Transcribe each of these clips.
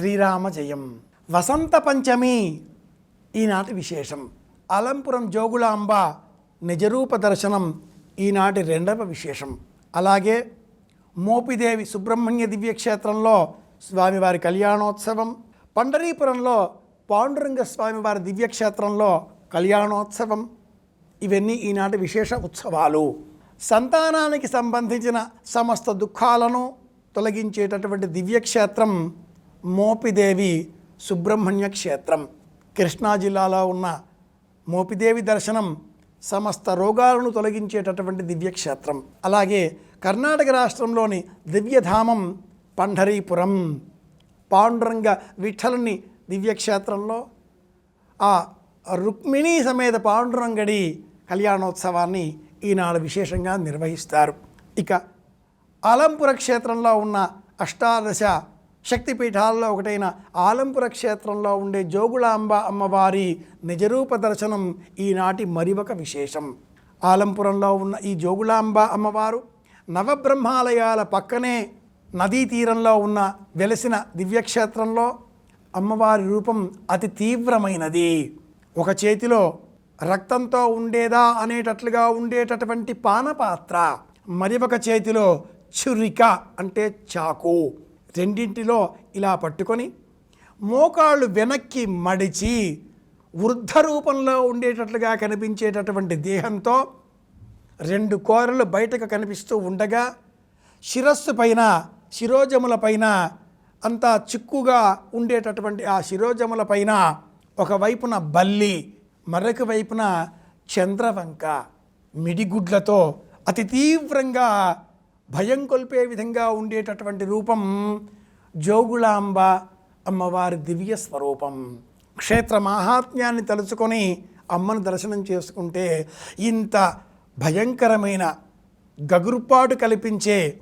శ్రీరామ జయం వసంత పంచమి ఈనాటి విశేషం. అలంపురం జోగులాంబ నిజరూప దర్శనం ఈనాటి రెండవ విశేషం. అలాగే మోపిదేవి సుబ్రహ్మణ్య దివ్యక్షేత్రంలో స్వామివారి కళ్యాణోత్సవం పండరీపురంలో పాండురంగ స్వామివారి దివ్యక్షేత్రంలో కళ్యాణోత్సవం ఇవన్నీ ఈనాటి విశేష ఉత్సవాలు. సంతానానికి సంబంధించిన సమస్త దుఃఖాలను తొలగించేటటువంటి దివ్యక్షేత్రం మోపిదేవి సుబ్రహ్మణ్య క్షేత్రం. కృష్ణా జిల్లాలో ఉన్న మోపిదేవి దర్శనం సమస్త రోగాలను తొలగించేటటువంటి దివ్యక్షేత్రం. అలాగే కర్ణాటక రాష్ట్రంలోని దివ్యధామం పంढరీపురం పాండురంగ విఠలని దివ్యక్షేత్రంలో ఆ రుక్మిణీ సమేత పాండురంగడి కళ్యాణోత్సవాన్ని ఈనాడు విశేషంగా నిర్వహిస్తారు. ఇక ఆలంపుర క్షేత్రంలో ఉన్న అష్టాదశ శక్తిపీఠాల్లో ఒకటైన ఆలంపుర క్షేత్రంలో ఉండే జోగుళాంబ అమ్మవారి నిజరూప దర్శనం ఈనాటి మరి ఒక విశేషం. ఆలంపురంలో ఉన్న ఈ జోగుళాంబ అమ్మవారు నవబ్రహ్మాలయాల పక్కనే నదీ తీరంలో ఉన్న వెలసిన దివ్యక్షేత్రంలో అమ్మవారి రూపం అతి తీవ్రమైనది. ఒక చేతిలో రక్తంతో ఉండేదా అనేటట్లుగా ఉండేటటువంటి పానపాత్ర మరి ఒక చేతిలో చురిక అంటే చాకు. రెండింటిలో ఇలా పట్టుకొని మోకాళ్ళు వెనక్కి మడిచి వృద్ధ రూపంలో ఉండేటట్లుగా కనిపించేటటువంటి దేహంతో రెండు కోరలు బయటకు కనిపిస్తూ ఉండగా శిరస్సు పైన శిరోజముల పైన అంతా చిక్కుగా ఉండేటటువంటి ఆ శిరోజముల పైన ఒకవైపున బల్లి మరొక వైపున చంద్రవంక మిడిగుడ్లతో అతి తీవ్రంగా భయం కొల్పే విధంగా ఉండేటటువంటి రూపం జోగులాంబ అమ్మవారి దివ్య స్వరూపం. క్షేత్ర మాహాత్మ్యాన్ని తలుచుకొని అమ్మను దర్శనం చేసుకుంటే ఇంత భయంకరమైన గగురుపాటు కల్పించే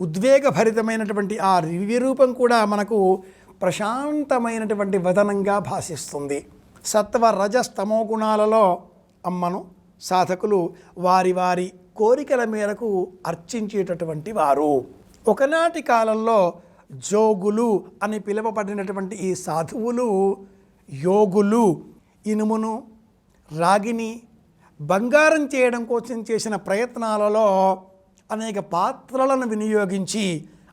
ఉద్వేగభరితమైనటువంటి ఆ దివ్య రూపం కూడా మనకు ప్రశాంతమైనటువంటి వదనంగా భాషిస్తుంది. సత్వ రజస్తమో గుణాలలో అమ్మను సాధకులు వారి వారి కోరికల మేరకు అర్చించేటటువంటి వారు. ఒకనాటి కాలంలో జోగులు అని పిలువబడినటువంటి ఈ సాధువులు యోగులు ఇనుమును రాగిని బంగారం చేయడం కోసం చేసిన ప్రయత్నాలలో అనేక పాత్రలను వినియోగించి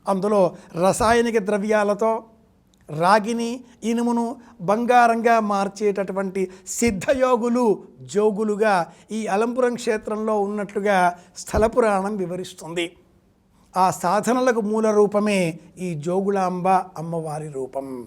అందులో రసాయనిక ద్రవ్యాలతో రాగిని ఇనుమును బంగారంగా మార్చేటటువంటి సిద్ధయోగులు జోగులుగా ఈ అలంపురం క్షేత్రంలో ఉన్నట్లుగా స్థల పురాణం వివరిస్తుంది. ఆ సాధనలకు మూల రూపమే ఈ జోగులాంబ అమ్మవారి రూపం.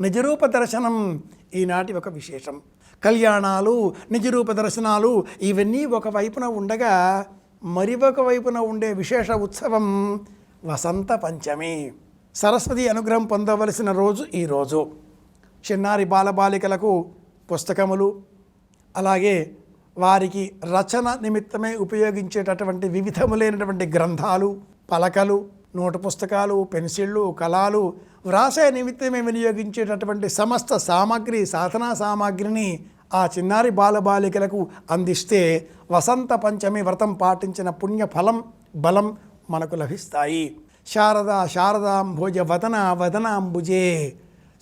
నిజరూప దర్శనం ఈనాటి ఒక విశేషం. కళ్యాణాలు నిజరూప దర్శనాలు ఇవన్నీ ఒక వైపున ఉండగా మరి ఒక వైపున ఉండే విశేష ఉత్సవం వసంత పంచమి. సరస్వతి అనుగ్రహం పొందవలసిన రోజు ఈ రోజు. చిన్నారి బాలబాలికలకు పుస్తకములు అలాగే వారికి రచన నిమిత్తమే ఉపయోగించేటటువంటి వివిధములైనటువంటి గ్రంథాలు పలకలు నోటు పుస్తకాలు పెన్సిళ్ళు కళాలు వ్రాసే నిమిత్తమే వినియోగించేటటువంటి సమస్త సామాగ్రి సాధనా సామాగ్రిని ఆ చిన్నారి బాలబాలికలకు అందిస్తే వసంత పంచమి వ్రతం పాటించిన పుణ్యఫలం బలం మనకు లభిస్తాయి. శారదా శారదాంభుజ వదన వదనాంబుజే.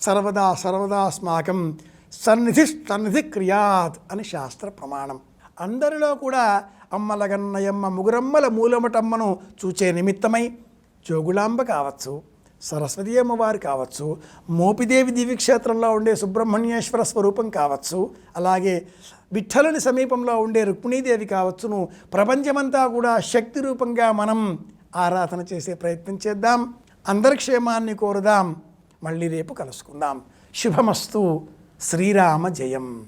సర్వదా సర్వదాస్మాకం సన్నిధి సన్నిధి క్రియాత్ అని శాస్త్ర ప్రమాణం. అందరిలో కూడా అమ్మలగన్నయమ్మ ముగురమ్మల మూలమటమ్మను చూచే నిమిత్తమై జోగులాంబ కావచ్చు సరస్వతి అమ్మవారు కావచ్చు మోపిదేవి దివ్యక్షేత్రంలో ఉండే సుబ్రహ్మణ్యేశ్వర స్వరూపం కావచ్చు అలాగే విఠలుని సమీపంలో ఉండే రుక్మిణీదేవి కావచ్చును. ప్రపంచమంతా కూడా శక్తి రూపంగా మనం ఆరాధన చేసే ప్రయత్నం చేద్దాం. అందరి క్షేమాన్ని కోరుదాం. మళ్ళీ రేపు కలుసుకుందాం. శుభమస్తు. శ్రీరామ జయం.